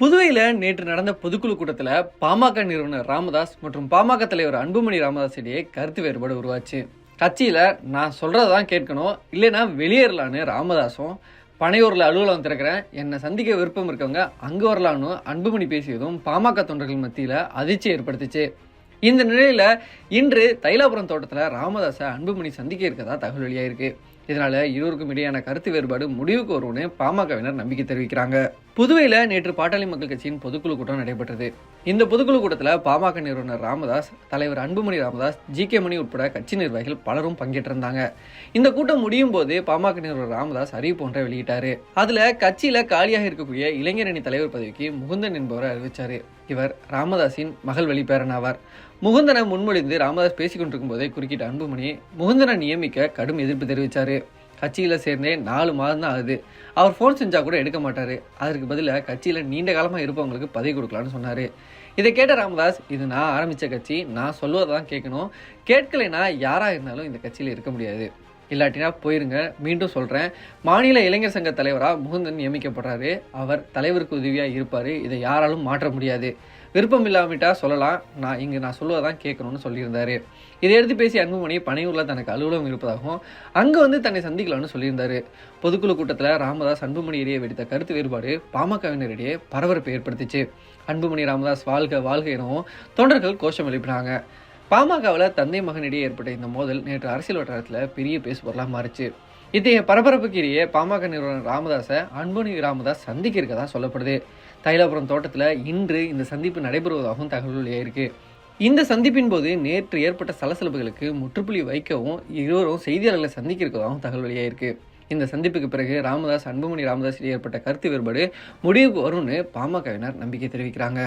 புதுவையில் நேற்று நடந்த பொதுக்குழு கூட்டத்தில் பாமக நிறுவனர் ராமதாஸ் மற்றும் பாமக தலைவர் அன்புமணி ராமதாஸ் இடையே கருத்து வேறுபாடு உருவாச்சு. கட்சியில் நான் சொல்கிறத தான் கேட்கணும். இல்லைன்னா வெளியேறலான்னு ராமதாஸும் பனையூரில் அலுவலகம் திறக்கிறேன் என்னை சந்திக்க விருப்பம் இருக்கவங்க அங்கே வரலான்னு அன்புமணி பேசியதும் பாமக தொண்டர்கள் மத்தியில் அதிர்ச்சி ஏற்படுத்துச்சு. இந்த நிலையில் இன்று தைலாபுரம் தோட்டத்தில் ராமதாஸை அன்புமணி சந்திக்க இருக்கதா தகவல் வெளியாயிருக்கு. இதனால் இருவருக்கும் இடையான கருத்து வேறுபாடு முடிவுக்கு வரும்னு பாமகவினர் நம்பிக்கை தெரிவிக்கிறாங்க. புதுவையில் நேற்று பாட்டாளி மக்கள் கட்சியின் பொதுக்குழு கூட்டம் நடைபெற்றது. இந்த பொதுக்குழு கூட்டத்தில் பாமக நிறுவனர் ராமதாஸ் தலைவர் அன்புமணி ராமதாஸ் ஜி கே மணி உட்பட கட்சி நிர்வாகிகள் பலரும் பங்கேற்றிருந்தாங்க. இந்த கூட்டம் முடியும் போது பாமக நிறுவனர் ராமதாஸ் அறிவிப்பு ஒன்றை வெளியிட்டாரு. அதுல கட்சியில காலியாக இருக்கக்கூடிய இளைஞரணி தலைவர் பதவிக்கு முகுந்தன் என்பவரை அறிவிச்சாரு. இவர் ராமதாஸின் மகள் வெளிப்பேரன் ஆவார். முகுந்தனை முன்மொழிந்து ராமதாஸ் பேசிக்கொண்டிருக்கும் போதே குறுக்கிட்ட அன்புமணி முகுந்தனை நியமிக்க கடும் எதிர்ப்பு தெரிவித்தார் கட்சியில் சேர்ந்தே நாலு மாதம் தான் ஆகுது. அவர் ஃபோன் செஞ்சால் கூட எடுக்க மாட்டார். அதற்கு பதிலாக கட்சியில் நீண்ட காலமாக இருப்பவங்களுக்கு பதவி கொடுக்கலான்னு சொன்னார். இதை கேட்ட ராமதாஸ் இது நான் ஆரம்பித்த கட்சி நான் சொல்லுவதை தான் கேட்கணும். கேட்கலைன்னா யாராக இருந்தாலும் இந்த கட்சியில் இருக்க முடியாது. இல்லாட்டினா போயிருங்க. மீண்டும் சொல்கிறேன் மாநில இளைஞர் சங்க தலைவராக முகுந்தன் நியமிக்கப்படுறாரு. அவர் தலைவருக்கு உதவியாக இருப்பார். இதை யாராலும் மாற்ற முடியாது. விருப்பம் இல்லாமட்டா சொல்லலாம். நான் இங்கே நான் சொல்லுவதான் கேட்கணும்னு சொல்லியிருந்தாரு. இதை எடுத்து பேசி அன்புமணி பனையூரில் தனக்கு அலுவலகம் இருப்பதாகவும் அங்கே வந்து தன்னை சந்திக்கலாம்னு சொல்லியிருந்தார். பொதுக்குழு கூட்டத்தில் ராமதாஸ் அன்புமணி இடையே வெடித்த கருத்து வேறுபாடு பாமகவினரிடையே பரபரப்பை ஏற்படுத்திச்சு. அன்புமணி ராமதாஸ் வாழ்க வாழ்க எனவும் தொண்டர்கள் கோஷம் எழுப்பினாங்க. பாமகவில் தந்தை மகனிடையே ஏற்பட்ட இந்த மோதல் நேற்று அரசியல் வட்டாரத்தில் பெரிய பேசுபொருளாக மாறிச்சு. இத்தகைய பரபரப்புக்கு இடையே பாமக நிறுவனர் ராமதாஸை அன்புனி ராமதாஸ் சந்திக்க இருக்கதா சொல்லப்படுது. தைலாபுரம் தோட்டத்தில் இன்று இந்த சந்திப்பு நடைபெறுவதாகவும் தகவல் வெளியாயிருக்கு. இந்த சந்திப்பின் போது நேற்று ஏற்பட்ட சலசலப்புகளுக்கு முற்றுப்புள்ளி வைக்கவும் இருவரும் செய்தியாளர்களை சந்திக்க இருக்கதாகவும் தகவல் வெளியாயிருக்கு. இந்த சந்திப்புக்கு பிறகு ராமதாஸ் அன்புமணி ராமதாஸ் இடையே ஏற்பட்ட கருத்து வேறுபாடு முடிவுக்கு வரும்னு பாமகவினர் நம்பிக்கை தெரிவிக்கிறாங்க.